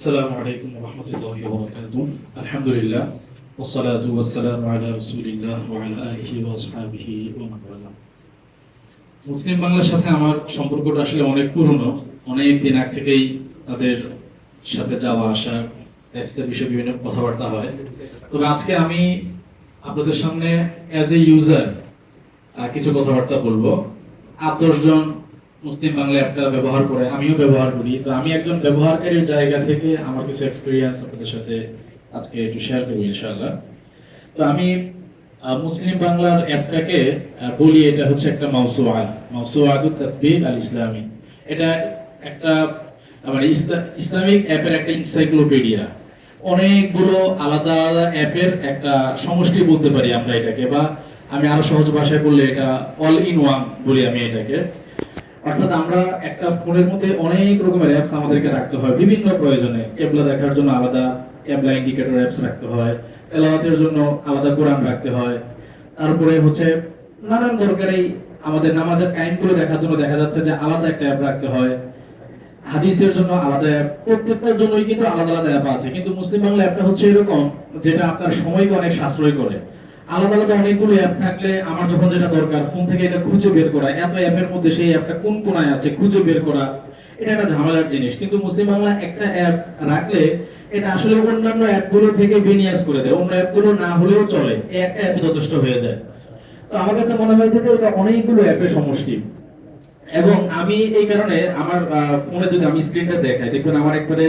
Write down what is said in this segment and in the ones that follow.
السلام عليكم ورحمة الله وبركاته الحمد لله والصلاة والسلام على رسول الله وعلى آله وأصحابه ومن والاه মুসলিম বাংলার সাথে আমার সম্পর্কটা আসলে অনেক পুরনো অনেক দিন আগ থেকেই তাদের সাথে যাওয়া আসা অ্যাপসের বিষয়ে বিভিন্ন কথাবার্তা হয় তবে আজকে আমি আপনাদের সামনে অ্যাজ এ ইউজার কিছু কথাবার্তা বলবো আট দশজন মুসলিম বাংলা অ্যাপটা ব্যবহার করে, আমিও ব্যবহার করি। তো আমি একজন ব্যবহারকারীর জায়গা থেকে আমার কিছু এক্সপিরিয়েন্স আপনাদের সাথে আজকে একটু শেয়ার করব ইনশাআল্লাহ। তো আমি মুসলিম বাংলার অ্যাপটাকে বলি, এটা হচ্ছে একটা মাউসুয়া মাউসুয়াতু তাদবির আল ইসলামী এটা একটা মানে ইসলামিক অ্যাপের একটা এনসাইক্লোপিডিয়া অনেকগুলো আলাদা আলাদা অ্যাপের একটা সমষ্টি বলতে পারি আমরা এটাকে, বা আমি আরও সহজ ভাষায় বললে এটা অল ইন ওয়ান বলি আমি এটাকে। অর্থাৎ আমরা একটা ফোনের মধ্যে অনেক রকমের অ্যাপস আমাদেরকে রাখতে হয়। বিভিন্ন প্রয়োজনে। কেবলা দেখার জন্য আলাদা ইন্ডিকেটর অ্যাপস রাখতে হয়। জন্য আলাদা কোরআন রাখতে হয়। তারপরে হচ্ছে নানান আমাদের নামাজের দেখার জন্য দেখা যাচ্ছে যে আলাদা একটা অ্যাপ রাখতে হয়। হাদিসের জন্য আলাদা অ্যাপ প্রত্যেকটার জন্যই কিন্তু আলাদা আলাদা অ্যাপ আছে। কিন্তু মুসলিম বাংলা অ্যাপটা হচ্ছে এরকম, যেটা আপনার সময়কে অনেক সাশ্রয় করে। আলাদা আলাদা অনেকগুলো অ্যাপ থাকলে আমার যখন যেটা দরকার ফোন থেকে এটা খুঁজে বের করা, এত অ্যাপের মধ্যে সেই অ্যাপটা কোন কোনায় আছে খুঁজে বের করা, এটা একটা ঝামেলার জিনিস। কিন্তু মুসলিম বাংলা একটা অ্যাপ রাখলে এটা আসলে অন্যান্য অ্যাপগুলো থেকে বিনিয়াস করে দেয়। অন্য অ্যাপগুলো না হলেও চলে, এই একটা অ্যাপ যথেষ্ট হয়ে যায়। তো আমার কাছে মনে হয়েছে যে এটা অনেকগুলো অ্যাপের সমষ্টি। এবং আমি এই কারণে আমার ফোনে যদি আমি স্ক্রিনটা দেখাই, দেখবেন আমার একবারে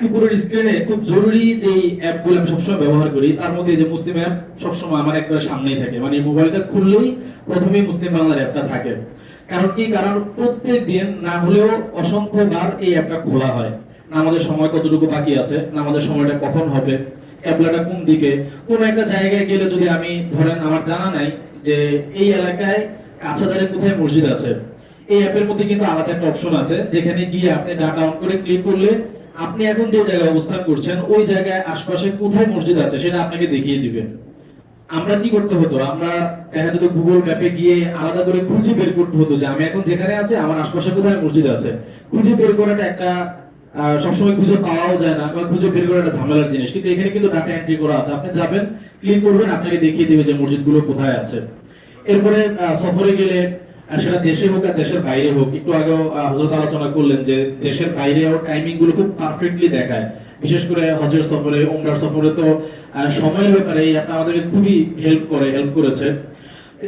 উপরের স্ক্রিনে খুব জরুরি যে অ্যাপগুলো আমি সবসময় ব্যবহার করি, তার মধ্যে যে মুসলিম অ্যাপ সবসময় আমার একবারে সামনেই থাকে। মানে মোবাইলটা খুললেই প্রথমেই মুসলিম বাংলার অ্যাপটা থাকে। কারণ কি? কারণ প্রত্যেক দিন না হলেও অসংখ্য বার এই অ্যাপটা খোলা হয়। না আমাদের সময় কতটুকু বাকি আছে, না আমাদের সময়টা কখন হবে ক্যাবলাটা কোন দিকে? কোন একটা জায়গায় গেলে যদি আমি ধরেন আমার জানা নাই যে এই এলাকায় কাছাদারে কোথায় মসজিদ আছে, এই অ্যাপের মধ্যে কিন্তু আলাদা একটা অপশন আছে, যেখানে গিয়ে আপনি ডাটা অন করে ক্লিক করলে আপনি এখন যে জায়গায় অবস্থান করছেন, ওই জায়গায় আশপাশে কোথায় মসজিদ আছে সেটা আপনাকে দেখিয়ে দিবে আমরা কি করতে হতো? আমরা দেখা যেত গুগল ম্যাপে গিয়ে আলাদা করে খুঁজে বের করতে হতো যে আমি এখন যেখানে আছি, আমার আশপাশে কোথায় মসজিদ আছে। খুঁজে বের করাটা একটা সবসময় খুঁজে পাওয়াও যায় না বা খুঁজে বের করাটা ঝামেলার জিনিস। কিন্তু এখানে কিন্তু ডাটা এন্ট্রি করা আছে। আপনি যাবেন ক্লিক করবেন, আপনাকে দেখিয়ে দিবে যে মসজিদগুলো কোথায় আছে। এরপরে সফরে গেলে আহ, সেটা দেশে হোক আর দেশের বাইরে হোক একটু আগেও আহ, হযরত আলোচনা করলেন যে দেশের বাইরেও টাইমিংগুলো খুব পারফেক্টলি দেখায়। বিশেষ করে হজের সফরে ওমরার সফরে তো সময়ের ব্যাপারে এই খুবই হেল্প করে হেল্প করেছে।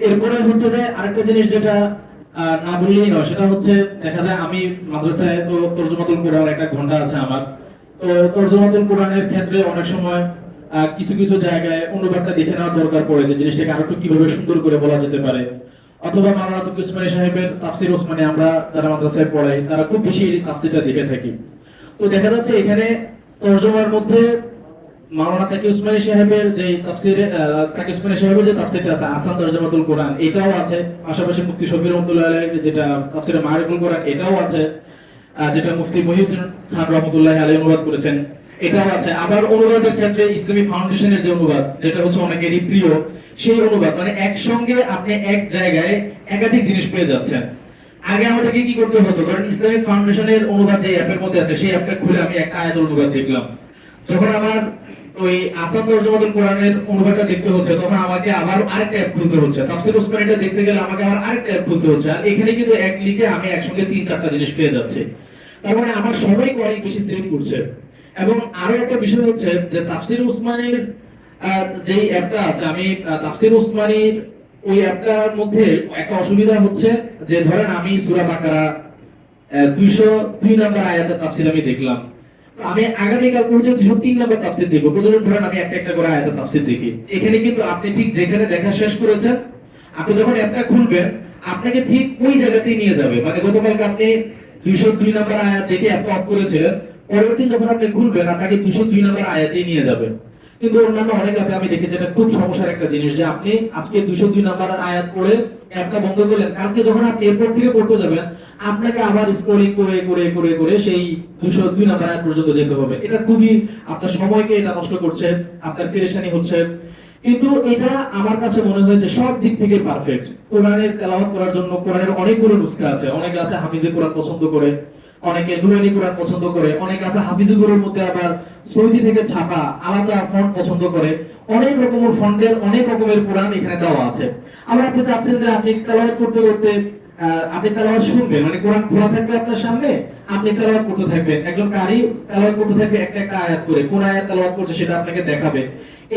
এরপরে হচ্ছে যে আরেকটা জিনিস যেটা না বললেই নয় সেটা হচ্ছে দেখা যায় আমি মাদ্রাসায় তো তর্জমাতুল কোরআন একটা ঘণ্টা আছে আমার। তো তর্জমাতুল কোরআনের ক্ষেত্রে অনেক সময় কিছু কিছু জায়গায় অনুবাদটা দেখে নেওয়ার দরকার পড়ে যে জিনিসটাকে আরও কীভাবে সুন্দর করে বলা যেতে পারে। অথবা মাওলানা তকি উসমানী সাহেবের তাফসির ওসমানী আমরা যারা মাদ্রাসায় পড়াই, তারা খুব বেশি তাফসিরটা দেখে থাকি। তো দেখা যাচ্ছে এখানে তর্জমার মধ্যে মাওলানা তাকি উসমানী সাহেবের যে তাফসিরে তাকি উসমানী সাহেবের যে তাফসিরটা আছে আসান তরজমাতুল কোরআন, এটাও আছে। পাশাপাশি মুফতি শফি রহমতুল্লাহ আলাইহির যেটা তাফসিরে মারিফুল কোরআন, এটাও আছে। যেটা মুফতি মহিউদ্দিন খান রহমতুল্লাহ আলাইহি অনুবাদ করেছেন। এটাও আছে। আবার অনুবাদের ক্ষেত্রে ইসলামী ফাউন্ডেশনের যে অনুবাদ, যেটা হচ্ছে অনেকেরই প্রিয়, সেই অনুবাদ মানে একসঙ্গে আপনি এক জায়গায় একাধিক জিনিস পেয়ে যাচ্ছেন। আগে আমাদেরকে কি করতে হতো? কারণ ইসলামিক ফাউন্ডেশনের অনুবাদ যে অ্যাপের মধ্যে আছে, সেই অ্যাপটা খুলে আমি একটা আয়াতের অনুবাদ দেখলাম। যখন আমার ওই আসাম তর্জমাতুল কোরআনের অনুবাদটা দেখতে হচ্ছে, তখন আমাকে আবার আরেকটা অ্যাপ খুলতে হচ্ছে। তাফসীর উসমানীটা দেখতে গেলে আমাকে আবার আরেকটা অ্যাপ খুলতে হচ্ছে। আর এখানে কিন্তু এক লিখে আমি একসঙ্গে তিন চারটা জিনিস পেয়ে যাচ্ছি। তার মানে আমার সময়কে অনেক বেশি সেভ করছে। এবং আরও একটা বিষয় হচ্ছে যে তাফসীর উসমানীর যেই অ্যাপটা আছে, আমি তাফসীর উসমানীর ওই অ্যাপটার মধ্যে একটা অসুবিধা হচ্ছে যে ধরেন আমি সূরা বাকারা দুইশো দুই নম্বর আয়াতের তাফসীর আমি দেখলাম। আমি আগামীকাল পর্যন্ত দুইশো তিন নম্বর তাফসীর দেখব। প্রতিদিন ধরেন আমি একটা একটা করে আয়াতের তাফসীর দেখি। এখানে কিন্তু আপনি ঠিক যেখানে দেখা শেষ করেছেন, আপনি যখন অ্যাপটা খুলবেন, আপনাকে ঠিক ওই জায়গাতেই নিয়ে যাবে। মানে গতকালকে আপনি দুইশো দুই নম্বর আয়াত দেখে অ্যাপটা অফ করেছিলেন। পরবর্তী যখন আপনি খুলবেন আপনাকে দুইশো দুই নম্বর আয়াতেই নিয়ে যাবে। কিন্তু অন্যান্য অনেক অ্যাপে আমি দেখেছি, এটা খুব সমস্যার একটা জিনিস যে আপনি আজকে দুইশো দুই নাম্বার আয়াত পড়ে অ্যাপটা বন্ধ করলেন। কালকে যখন আপনি এরপর থেকে পড়তে যাবেন, আপনাকে আবার স্ক্রলিং করে করে করে করে সেই দুইশো দুই নাম্বার আয়াত পর্যন্ত যেতে হবে। এটা খুবই আপনার সময়কে এটা নষ্ট করছে, আপনার পেরেশানি হচ্ছে। কিন্তু এটা আমার কাছে মনে হয়েছে সব দিক থেকে পারফেক্ট কোরআনের তেলাওয়াত করার জন্য কোরআনের অনেকগুলো নুসখা আছে। অনেকে আছে হাফিজে কোরআন পছন্দ করে। অনেকে নুরানি কোরআন পছন্দ করে, অনেক আছে হাফিজুগুলোর মধ্যে আবার সৌদি থেকে ছাপা আলাদা ফন্ট পছন্দ করে। অনেক রকমের ফন্টের, অনেক রকমের কোরআন এখানে দেওয়া আছে। আবার আপনি চাচ্ছেন যে আপনি তেলাওয়াত করতে করতে আপনি তেলাওয়াত শুনবেন মানে কোরআন খোলা থাকবে আপনার সামনে, আপনি তেলাওয়াত করতে থাকবেন। একজন কারি তেলাওয়াত করতে থাকবে একটা একটা আয়াত করে, কোন আয়াত তেলাওয়াত করছে সেটা আপনাকে দেখাবে।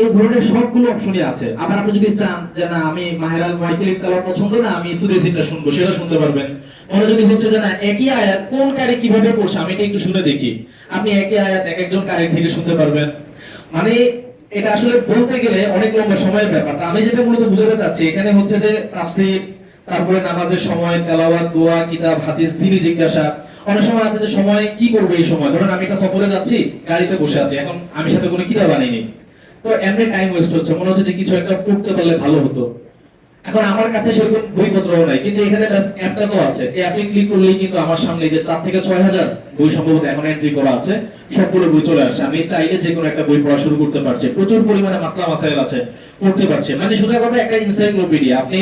এই ধরনের সবগুলো অপশনই আছে। আবার আপনি যদি চান যে না, আমি মাহেরাল মাইকেল তেলাওয়াত পছন্দ না, আমি সুদেসিটা শুনব, সেটা শুনতে পারবেন। মনে যদি হচ্ছে যে না, একই আয়াত, কোন কারি কীভাবে পড়ছে, আমি এটা একটু শুনে দেখি। আপনি একই আয়াত এক একজন কারি থেকে শুনতে পারবেন। মানে এটা আসলে বলতে গেলে অনেক লম্বা সময়ের ব্যাপার। তা আমি যেটা মূলত বুঝাতে চাচ্ছি, এখানে হচ্ছে যে তাফসীর, তারপরে নামাজের সময়, তেলাওয়াত, দোয়া, কিতাব, হাদিস, দিনই জিজ্ঞাসা। অনেক সময় আছে যে সময় কি করবে এই সময়? ধরুন আমি একটা সফরে যাচ্ছি, গাড়িতে বসে আছি, এখন আমি সাথে কোনো কিতাব আনিনি। তো এমনি টাইম ওয়েস্ট হচ্ছে। মনে হচ্ছে যে কিছু একটা পড়তে পারলে ভালো হতো। এখন আমার কাছে সেরকম বইপত্রও নাই, কিন্তু এখানে অ্যাপটা তো আছে। এই অ্যাপে ক্লিক করলেই কিন্তু আমার সামনে যে চার থেকে ছয় হাজার বই সম্ভবত এখন এন্ট্রি করা আছে, সবগুলো বই চলে আসে। আমি চাইলে যে কোনো একটা বই পড়া শুরু করতে পারছি। প্রচুর পরিমাণে মাসলা মাসাইল আছে, পড়তে পারছি। মানে সোজা কথা, একটা ইনসাইক্লোপিডিয়া আপনি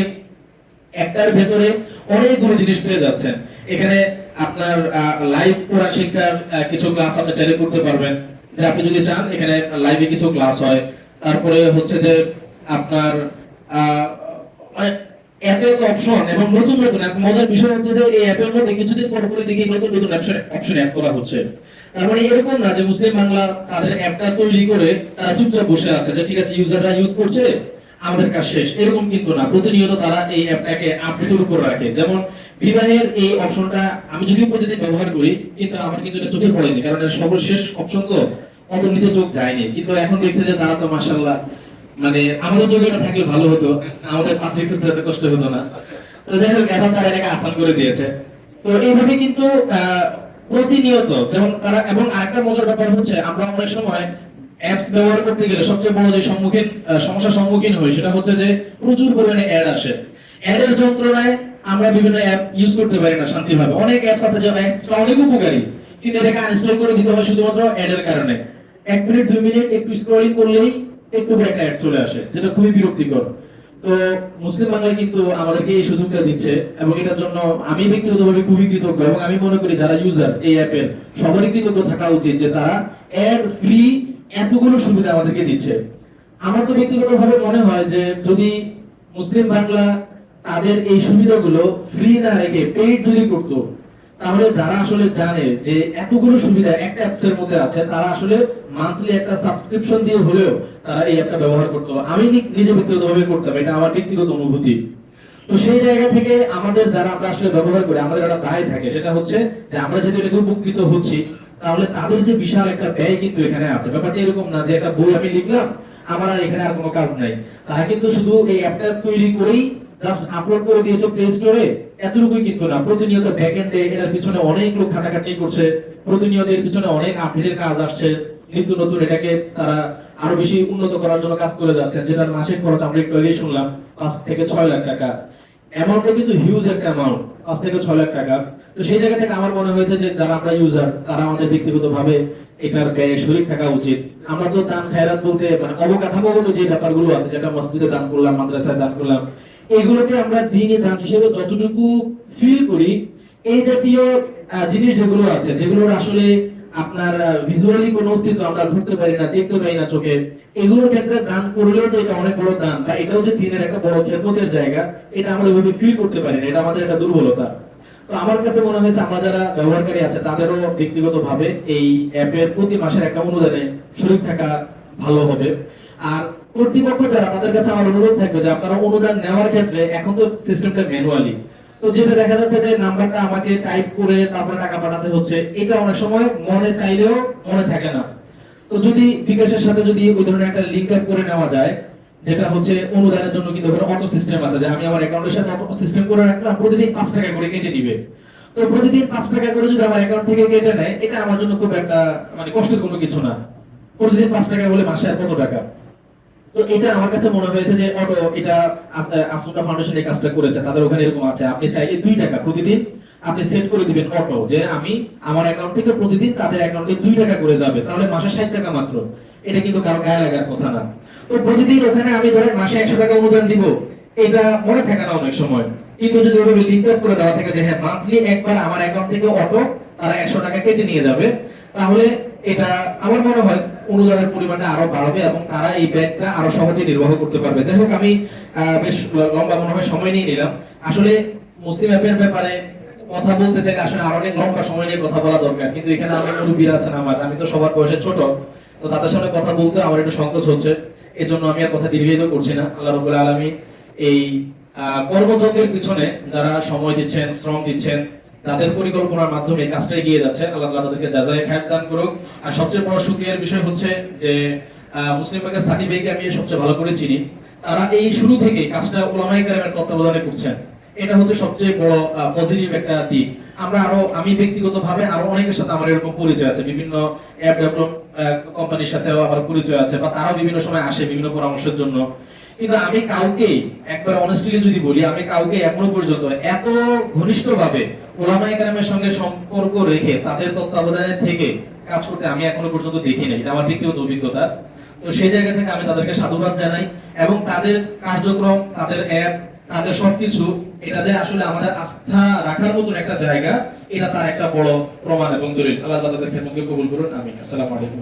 একটার ভেতরে অনেকগুলো জিনিস পেয়ে যাচ্ছেন। এখানে আপনার লাইভ কোরআন শিক্ষার কিছু ক্লাস আপনি চাইলে করতে পারবেন। যে আপনি যদি চান, এখানে লাইভে কিছু ক্লাস হয়। তারপরে হচ্ছে যে আপনার অপশন এবং নতুন নতুন মজার বিষয় হচ্ছে যে এই অ্যাপের মধ্যে কিছুদিন পর পরে দেখি নতুন নতুন অপশন অ্যাড করা হচ্ছে। মানে এরকম না যে মুসলিম বাংলা তাদের অ্যাপটা তৈরি করে তারা চুপচাপ বসে আছে যে, ঠিক আছে ইউজাররা ইউজ করছে, আমাদের কাজ শেষ। এরকম কিন্তু না। প্রতিনিয়ত তারা এই অ্যাপটাকে আপডেটের উপর রাখে। যেমন বিবাহের এই অপশনটা আমি যদিও প্রতিদিন ব্যবহার করি, কিন্তু আমার কিন্তু এটা চোখে পড়েনি, কারণ সর্বশেষ অপশন তো। অত নিচে চোখ যায়নি। কিন্তু এখন দেখছে যে তারা তো মাসাল্লাহ মানে আমাদের যুগে এটা থাকলে ভালো হতো, আমাদের পাত্রী খুঁজতে কষ্ট হতো না। তো যাই হোক, এখন তারা এটাকে আসান করে দিয়েছে। তো এইভাবে কিন্তু প্রতিনিয়ত যেমন তারা, এবং আরেকটা মজার ব্যাপার হচ্ছে, আমরা অনেক সময় অ্যাপস ব্যবহার করতে গেলে সবচেয়ে বড় যে সম্মুখীন সমস্যার সম্মুখীন হই সেটা হচ্ছে যে প্রচুর পরিমাণে অ্যাড আসে। অ্যাডের যন্ত্রণায় আমরা বিভিন্ন অ্যাপ ইউজ করতে পারি না শান্তিভাবে। অনেক অ্যাপস আছে যে অনেক উপকারী, কিন্তু এটাকে আনইনস্টল করে দিতে হয় শুধুমাত্র অ্যাডের কারণে। এক মিনিট, দুই মিনিট একটু স্ক্রলিং করলেই একটু একটা অ্যাড চলে আসে, যেটা খুবই বিরক্তিকর। তো মুসলিম বাংলায় কিন্তু আমাদেরকে এই সুযোগটা দিচ্ছে এবং এটার জন্য আমি ব্যক্তিগতভাবে খুবই কৃতজ্ঞ এবং আমি মনে করি যারা ইউজার এই অ্যাপের সবারই কৃতজ্ঞ থাকা উচিত যে তারা অ্যাড ফ্রি এতগুলো সুবিধা আমাদেরকে দিচ্ছে। আমার তো ব্যক্তিগতভাবে মনে হয় যে যদি মুসলিম বাংলা তাদের এই সুবিধাগুলো ফ্রি না রেখে পেইড যদি করতো তাহলে যারা আসলে জানে যে এতগুলো সুবিধা একটা অ্যাপস এর মধ্যে আছে, তারা আসলে মান্থলি একটা সাবস্ক্রিপশন দিয়ে হলেও তারা এই অ্যাপটা ব্যবহার করতো আমি নি- নিজে ব্যক্তিগতভাবে করতাম, এটা আমার ব্যক্তিগত অনুভূতি। তো সেই জায়গা থেকে আমাদের যারা আমরা আসলে ব্যবহার করি, আমাদের একটা দায় থাকে, সেটা হচ্ছে যে আমরা যেহেতু এটাকে উপকৃত হচ্ছি, তাহলে তাদের যে বিশাল একটা ব্যয় কিন্তু এখানে আছে। ব্যাপারটা এরকম না যে একটা বই আমি লিখলাম, আমার আর এখানে আর কোনো কাজ নাই। তারা কিন্তু শুধু এই অ্যাপটা তৈরি করেই জাস্ট আপলোড করে দিয়েছে প্লে স্টোরে এতটুকুই কিন্তু না। প্রতিনিয়ত ব্যাকএন্ডে এটার পিছনে অনেক লোক খাটাখাটি করছে। প্রতিনিয়ত এর পিছনে অনেক আপডেটের কাজ আসছে। নিত্য নতুন এটাকে তারা আরও বেশি উন্নত করার জন্য কাজ করে যাচ্ছেন যেটার মাসিক খরচ আমরা একটু আগেই শুনলাম, পাঁচ থেকে ছয় লাখ টাকা। অ্যামাউন্টটা কিন্তু হিউজ একটা অ্যামাউন্ট পাঁচ থেকে ছয় লাখ টাকা। তো সেই জায়গা থেকে আমার মনে হয়েছে যে যারা আমরা ইউজার তারা আমাদের ব্যক্তিগত ভাবে এটার শরীর থাকা উচিত। আমরা তো দান খায়রাত বলতে মানে অবকাঠামোগত যে ব্যাপারগুলো আছে, যেটা মসজিদে দান করলাম, মাদ্রাসায় দান করলাম এগুলোকে আমরা দিনই দান হিসেবে যতটুকু ফিল করি, এই জাতীয় জিনিস যেগুলো আছে, যেগুলোর আসলে আপনার ভিজুয়ালি কোনো অস্তিত্ব আমরা ধরতে পারি না, দেখতে পারি না চোখে, এগুলোর ক্ষেত্রে দান করলেও তো এটা অনেক বড় দান, বা এটাও যে দিনের একটা বড় খেদমতের জায়গা, এটা আমরা ওইভাবে ফিল করতে পারি না, এটা আমাদের একটা দুর্বলতা। তো আমার কাছে মনে হয়েছে, আমরা যারা ব্যবহারকারী আছে, তাদেরও ব্যক্তিগত ভাবে এই অ্যাপের প্রতি মাসের একটা অনুদানে শরীর থাকা ভালো হবে। আর কর্তৃপক্ষ যারা, তাদের কাছে আমার অনুরোধ থাকবে যে আপনারা অনুদান নেওয়ার ক্ষেত্রে এখন তো সিস্টেমটা ম্যানুয়ালি। তো যেটা দেখা যাচ্ছে যে নাম্বারটা আমাকে টাইপ করে তারপরে টাকা পাঠাতে হচ্ছে, এটা অনেক সময় মনে চাইলেও মনে থাকে না। তো যদি বিকাশের সাথে যদি ওই ধরনের একটা লিংক আপ করে নেওয়া যায়, যেটা হচ্ছে অনুদানের জন্য কিন্তু ওখানে অটো সিস্টেম আছে, যে আমি আমার অ্যাকাউন্টের সাথে অটো সিস্টেম করে রাখলাম, প্রতিদিন পাঁচ টাকা করে কেটে দিবে। তো প্রতিদিন পাঁচ টাকা করে যদি আমার অ্যাকাউন্ট থেকে কেটে নেয়, এটা আমার জন্য খুব একটা মানে কষ্টের কোনো কিছু না। প্রতিদিন পাঁচ টাকা বলে মাসে আর কত টাকা? তো এটা আমার কাছে মনে হয়েছে যে অটো এটা কাজটা করেছে, তাদের ওখানে এরকম আছে। আপনি চাইলে দুই টাকা প্রতিদিন আপনি সেট করে দিবেন অটো যে আমি আমার অ্যাকাউন্ট থেকে প্রতিদিন তাদের অ্যাকাউন্টে দুই টাকা করে যাবে, তাহলে মাসে ষাট টাকা মাত্র। এটা কিন্তু কারও গায়ে লাগার কথা না। তো প্রতিদিন ওখানে আমি ধরেন মাসে একশো টাকা অনুদান দিব, এটা মনে থাকে না অনেক সময়। কিন্তু যদি ওভাবে লিঙ্ক আপ করে দেওয়া থাকে যে হ্যাঁ মান্থলি একবার আমার অ্যাকাউন্ট থেকে অটো তারা একশো টাকা কেটে নিয়ে যাবে, তাহলে এটা আমার মনে হয় অনুদানের পরিমাণটা আরও বাড়বে এবং তারা এই ব্যাগটা আরও সহজে নির্বাহ করতে পারবে। যাই হোক, আমি বেশ লম্বা মনে হয় সময় নিয়ে নিলাম। আসলে মুসলিম অ্যাপের ব্যাপারে কথা বলতে চাই আসলে আরও অনেক লম্বা সময় নিয়ে কথা বলা দরকার। কিন্তু এখানে আমার মুরব্বীরা আছেন আমার। আমি তো সবার বয়সে ছোট, তো তাদের সামনে কথা বলতে আমার একটু সংকোচ হচ্ছে। এই জন্য আমি আর কথা দীর্ঘায়িত করছি না। আল্লাহ রবুল্লা আলমী এই কর্মযজ্ঞের পিছনে যারা সময় দিচ্ছেন, শ্রম দিচ্ছেন তাদের পরিকল্পনার মাধ্যমে কাজটা এগিয়ে যাচ্ছে। আল্লাহ তাআলা তাদেরকে যাচাই খায় দান করুক। আর সবচেয়ে বড় সুক্রিয়ার বিষয় হচ্ছে যে মুসলিম পাকের সানি ভাইকে আমি সবচেয়ে ভালো করে চিনি। তারা এই শুরু থেকে কাজটা ওলামাই কালামের তত্ত্বাবধানে করছেন। এটা হচ্ছে সবচেয়ে বড় পজিটিভ একটা দিক। আমরা আরও, আমি ব্যক্তিগতভাবে আরও অনেকের সাথে আমার এরকম পরিচয় আছে। বিভিন্ন অ্যাপ ডেভেলপ কোম্পানির সাথেও আমার পরিচয় আছে বা তারাও বিভিন্ন সময় আসে বিভিন্ন পরামর্শের জন্য। কিন্তু আমি কাউকে একবার অনেস্টলি যদি বলি, আমি কাউকে এখনও পর্যন্ত এত ঘনিষ্ঠভাবে ওলামা সঙ্গে সম্পর্ক রেখে তাদের তত্ত্বাবধানে থেকে কাজ করতে আমি এখনও পর্যন্ত এটা আমার ব্যক্তিগত অভিজ্ঞতা। তো সেই জায়গা থেকে আমি তাদেরকে সাধুবাদ জানাই এবং তাদের কার্যক্রম, তাদের অ্যাপ তাদের সবকিছু, এটা যে আসলে আমাদের আস্থা রাখার মতন একটা জায়গা, এটা তার একটা বড় প্রমাণ এবং দলিল। আল্লাহ তাদের ক্ষেত্রে কবুল করুন। আমি আসসালামু আলাইকুম